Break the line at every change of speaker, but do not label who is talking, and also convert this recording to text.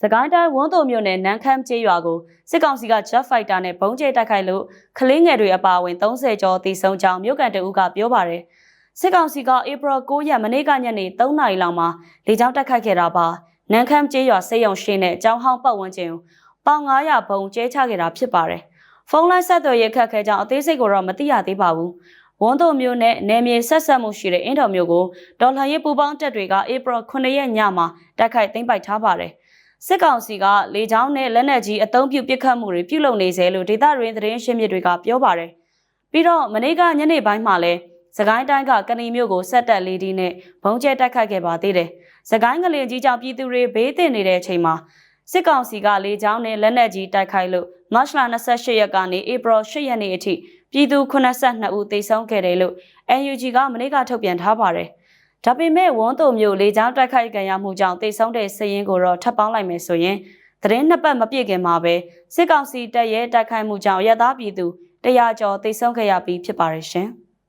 စကိုင်းတိုင်းဝန်းတုံမြို့နယ်နန်းခမ်းကျေးရွာကိုစစ်ကောင်စီက Jet Fighter နဲ့ဘုံကျဲတိုက်ခိုက်လို့ကလေးငယ်တွေအပါအဝင်30ကျော်သေဆုံးကြောင်းမြို့ကန်တအုပ်ကပြောပါတယ်။စစ်ကောင်စီကဧပြီ9ရက်မနေ့ကညနေ3နာရီလောက်မှာလေကြောင်းတိုက်ခိုက်ခဲ့တာပါ။နန်းခမ်းကျေးရွာစေယုံရှင်းနဲ့ကျောင်းဟောင်းပတ်ဝန်းကျင်ကိုပေါင်900ဘုံကျဲချခဲ့တာဖြစ်ပါတယ်။ဖုန်းလိုင်းဆက်သွယ်ရေးခက်ခဲကြောင်းအသေးစိတ်ကိုတော့မသိရသေးပါဘူး။ဝန်းတုံမြို့နဲ့နယ်မြေဆက်ဆက်မှုရှိတဲ့အင်တော်မြို့ကိုဒေါ်လာရေးပူပေါင်းတပ်တွေကဧပြီ9ရက်ညမှာတိုက်ခိုက်သိမ်းပိုက်ထားပါတယ်။ စစ်ကောင်စီကလေကြောင်းနဲ့လက်နက်ကြီးအုံပြုပစ်ခတ်မှုတွေပြုလုပ်နေစေလို့ဒေသရင်းသတင်းရှင်းမြစ်တွေကပြောပါတယ်။ပြီးတော့မနေ့ကညနေပိုင်းမှာလဲစကိုင်းတိုင်းကကဏီမြို့ကိုဆက်တက်လေးဒီနဲ့ဘုံကျဲတိုက်ခိုက်ခဲ့ပါသေးတယ်။စကိုင်းကလင်ကြီးကြောင့်ပြည်သူတွေဘေးသင့်နေတဲ့အချိန်မှာစစ်ကောင်စီကလေကြောင်းနဲ့လက်နက်ကြီးတိုက်ခိုက်လို့မတ်လ28ရက်ကနေဧပြီ8ရက်နေ့အထိပြည်သူ82ဦးသေဆုံးခဲ့တယ်လို့ NUG ကမနေ့ကထုတ်ပြန်ထားပါတယ်။ ဒါပေမဲ့ဝန်းတုံမျိုးလေကြောင်းတိုက်ခိုက်ကြရမှုကြောင့်သေဆုံးတဲ့စည်ရင်းကိုတော့ထပ်ပေါင်းလိုက်မယ်ဆိုရင်သတင်းနှစ်ပတ်မပြည့်ခင်မှာပဲစစ်ကောင်စီတပ်ရဲ့တိုက်ခိုက်မှုကြောင့်ရသားပြည်သူ100ကျော်သေဆုံးခဲ့ရပြီးဖြစ်ပါတယ်ရှင်။